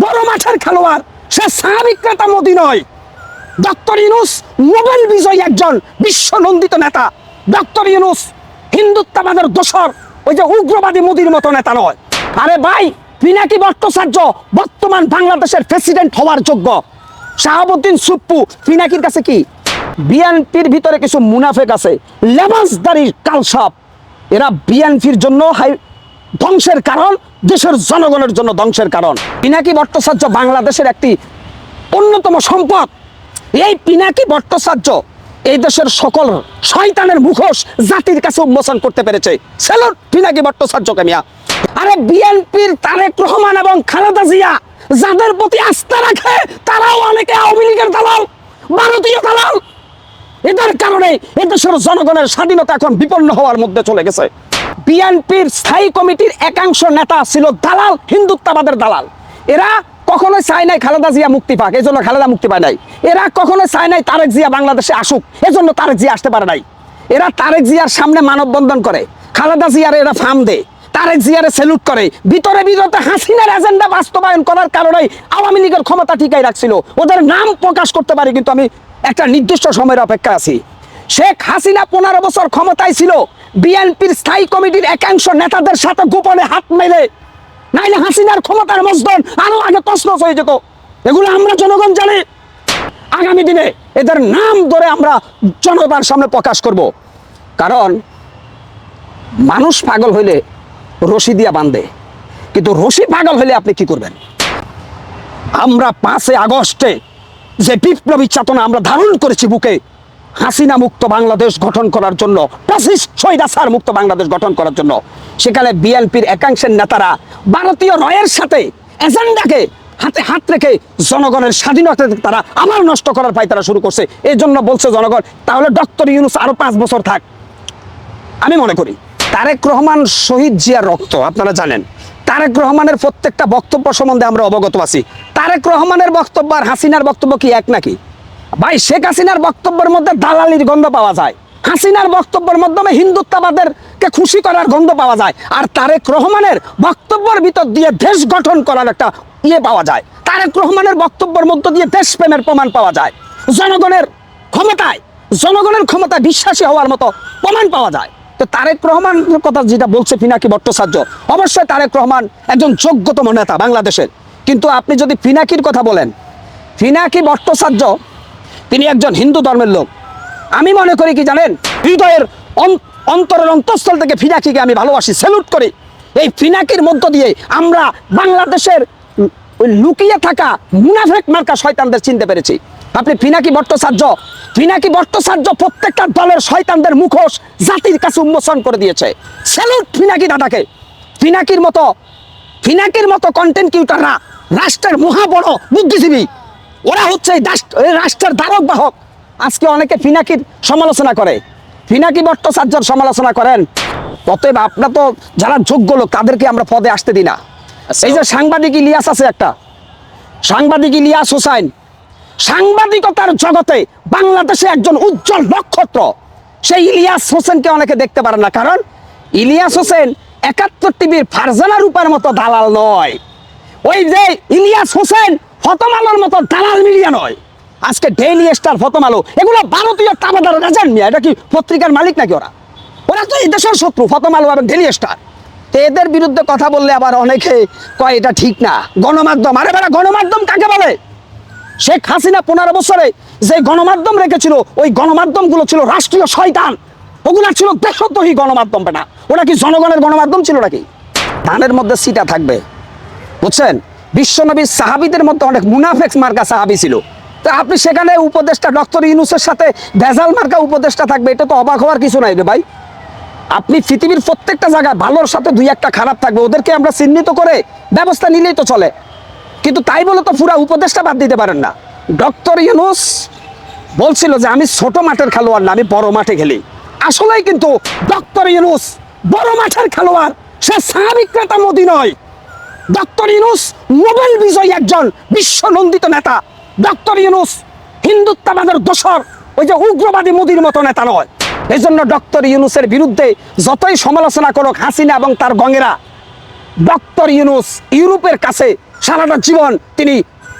বড় মাঠের খেলোয়াড়। সে মোদী নয়। ডক্টর নোবেল বিজয়ী একজন নেতা। ডক্টর হিন্দুত্ববাদের ওই যে উগ্রবাদী মতো নেতা নয়। আরে ভাই, পিনাকি ভট্টাচার্য বর্তমান বাংলাদেশের প্রেসিডেন্ট হওয়ার যোগ্য। শাহাবুদ্দিন সুপ্পু পিনাকির কাছে কি? বিএনপির ভিতরে কিছু মুনাফেক আছে। লেবাসদারির কালসাপ। এরা বিএনপির জন্য হাই ধ্বংসের কারণ দেশের জনগণের জন্য ধ্বংসের কারণ। পিনাকি ভট্টাচার্য বাংলাদেশের একটি অন্যতম সম্পদ। এই পিনাকি ভট্টাচার্য এই দেশের সকল শয়তানের মুখোশ জাতির কাছে উন্মোচন করতে পেরেছে। সেলট পিনাকি ভট্টাচার্যকে মিয়া। আরে বিএনপির তারেক রহমান এবং খালেদা জিয়া, যাদের প্রতি আস্থা রাখে, তারাও অনেকে আওয়ামী লীগের দালাল, ভারতীয় দালাল। এদের কারণে এদেশের জনগণের স্বাধীনতা এখন বিপন্ন হওয়ার মধ্যে চলে গেছে। বিএনপির স্থায়ী কমিটির একাংশ নেতা ছিল দালাল, হিন্দুত্ববাদের দালাল। এরা কখনোই চায় নাই খালেদা জিয়া মুক্তি পাক, এই জন্য খালেদা মুক্তি পায় নাই। এরা কখনোই চায় নাই তারেক জিয়া বাংলাদেশে আসুক এজন্য তারেক জিয়া আসতে পারে নাই। এরা তারেক জিয়ার সামনে মানববন্ধন করে, খালেদা জিয়ার এরা ফার্ম দেয়, তারেক জিয়ারে স্যালুট করে। ভিতরে ভিতরে হাসিনার এজেন্ডা বাস্তবায়ন করার কারণে আওয়ামী লীগের ক্ষমতা ঠিকাই রাখছিল। ওদের নাম প্রকাশ করতে পারি, কিন্তু আমি একটা নির্দিষ্ট সময়ের অপেক্ষা আছি। শেখ হাসিনা পনেরো বছর ক্ষমতায় ছিল বিএনপির স্থায়ী কমিটির একাংশ নেতাদের সাথে গোপনে হাত মেলে। নাইলে হাসিনার ক্ষমতার মজদন আরও আগে তসনস হয়ে যেত। এগুলো আমরা জনগণ জানি। আগামী দিনে এদের নাম ধরে আমরা জনতার সামনে প্রকাশ করব। কারণ মানুষ পাগল হইলে রশি দিয়া বাঁধে। কিন্তু রশি পাগল হইলে আপনি কি করবেন? আমরা পাঁচে আগস্টে যে বিপ্লবী চেতনা আমরা ধারণ করেছি বুকে হাসিনা মুক্ত বাংলাদেশ গঠন করার জন্য মুক্ত বাংলাদেশ গঠন করার জন্য, সেখানে বিএনপির একাংশের নেতারা ভারতীয় রয়ের সাথে এজেন্ডাকে হাতে হাত রেখে জনগণের স্বাধীনতা তারা আবার নষ্ট করার পাই তারা শুরু করছে। এই জন্য বলছে জনগণ, তাহলে ডক্টর ইউনুস আরও পাঁচ বছর থাক। আমি মনে করি, তারেক রহমান শহীদ জিয়ার রক্ত, আপনারা জানেন, তারেক রহমানের প্রত্যেকটা বক্তব্য সম্বন্ধে আমরা অবগত আছি। তারেক রহমানের বক্তব্য আর হাসিনার বক্তব্য কি এক নাকি? ভাই, শেখ হাসিনার বক্তব্যের মধ্যে দালালির গন্ধ পাওয়া যায়। হাসিনার বক্তব্যের মাধ্যমে হিন্দুত্ববাদেরকে খুশি করার গন্ধ পাওয়া যায়। আর তারেক রহমানের বক্তব্যের ভিতর দিয়ে দেশ গঠন করার একটা ইয়ে পাওয়া যায়। তারেক রহমানের বক্তব্যের মধ্য দিয়ে দেশপ্রেমের প্রমাণ পাওয়া যায়। জনগণের ক্ষমতায় জনগণের ক্ষমতায় বিশ্বাসী হওয়ার মতো প্রমাণ পাওয়া যায়। তো তারেক রহমান কথা যেটা বলছে পিনাকি ভট্টাচার্য, অবশ্যই তারেক রহমান একজন যোগ্যতম নেতা বাংলাদেশের। কিন্তু আপনি যদি পিনাকির কথা বলেন পিনাকি ভট্টাচার্য তিনি একজন হিন্দু ধর্মের লোক। আমি মনে করি কি জানেন, হৃদয়ের অন- অন্তরের অন্তঃস্থল থেকে ফিনাকিকে আমি ভালোবাসি স্যালুট করি। এই ফিনাকির মধ্য দিয়ে আমরা বাংলাদেশের লুকিয়ে থাকা মুনাফেক মার্কা শয়তানদের চিনতে পেরেছি। আপনি ফিনাকি ভট্টাচার্য ফিনাকি ভট্টাচার্য প্রত্যেকটা দলের শয়তানদের মুখোশ জাতির কাছে উন্মোচন করে দিয়েছে। স্যালুট ফিনাকি দাদাকে। ফিনাকির মতো ফিনাকির মতো কন্টেন্ট কিউটাররা রাষ্ট্রের মহা বড় বুদ্ধিজীবী ওরা হচ্ছে এই রাষ্ট্রের ধারক বাহক আজকে অনেকে ফিনাকির সমালোচনা করে। ফিনাকি ভট্টাচার্যর সমালোচনা করেন। অতএব আপনার তো যারা যোগ্য লোক তাদেরকে আমরা পদে আসতে দিই না। এই যে সাংবাদিক ইলিয়াস আছে একটা। সাংবাদিক ইলিয়াস হোসাইন। সাংবাদিকতার জগতে বাংলাদেশে একজন উজ্জ্বল নক্ষত্র। সেই ইলিয়াস হোসেনকে অনেকে দেখতে পারে না। কারণ ইলিয়াস হোসেন একাত্তর টিভির ফারজানা রূপার মতো দালাল নয়। ওই যে ইলিয়াস হোসেন ফতমালোর মতো দালাল মিডিয়া নয়। আজকে ডেইলি স্টার ফতমালো, এগুলো ভারতীয় তাবাদার এজেন্ট মিয়া, এটা কি পত্রিকার মালিক নাকি ওরা? ওরা তো এই দেশের শত্রু, ফতমালো এবং ডেইলি স্টার তো এদের বিরুদ্ধে কথা বললে আবার অনেকে কয়, এটা ঠিক না। গণমাধ্যম, আরে বেড়া গণমাধ্যম কাকে বলে? শেখ হাসিনা পনেরো বছরে যে গণমাধ্যম রেখেছিল, ওই গণমাধ্যমগুলো ছিল রাষ্ট্রীয় শয়তান। ওগুলা ছিল দেশদ্রোহী গণমাধ্যম, বেটা। ওটা কি জনগণের গণমাধ্যম ছিল নাকি? ধানের মধ্যে সিটা থাকবে। বুঝছেন? বিশ্বনবীর সাহাবিদের মধ্যে অনেক মুনাফেক্স মার্কা সাহাবি ছিল। তো আপনি সেখানে উপদেষ্টা ডক্টর ইউনুসের সাথে ভেজাল মার্কা উপদেষ্টা থাকবে, এটা তো অবাক হওয়ার কিছু নাই রে ভাই। আপনি পৃথিবীর প্রত্যেকটা জায়গায় ভালোর সাথে দুই একটা খারাপ থাকবে, ওদেরকে আমরা চিহ্নিত করে ব্যবস্থা নিলেই তো চলে। কিন্তু তাই বলে তো পুরা উপদেশটা বাদ দিতে পারেন না। ডক্টর ইউনুস বলছিল যে, আমি ছোট মাঠের খেলোয়াড় না, আমি বড় মাঠে খেলি। আসলেই কিন্তু ডক্টর ইউনুস বড় মাঠের খেলোয়াড়, সে সাহাবিক্রেতা মোদী নয়। ডক্টর ইউনুস নোবেল বিজয়ী একজন বিশ্বনন্দিত নেতা। ডক্টর ইউনুস হিন্দুত্ববাদের দোসর ওই যে উগ্রবাদী মোদীর মতো নেতা নয়। এই জন্য ডক্টর ইউনুসের বিরুদ্ধে যতই সমালোচনা করুক হাসিনা এবং তার গঙেরা ডক্টর ইউনুস ইউরোপের কাছে সারাটা জীবন তিনি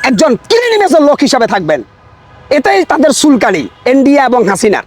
একজন কিলিনিমেজের লোক হিসাবে থাকবেন। এটাই তাদের সুলকানি ইন্ডিয়া এবং হাসিনার।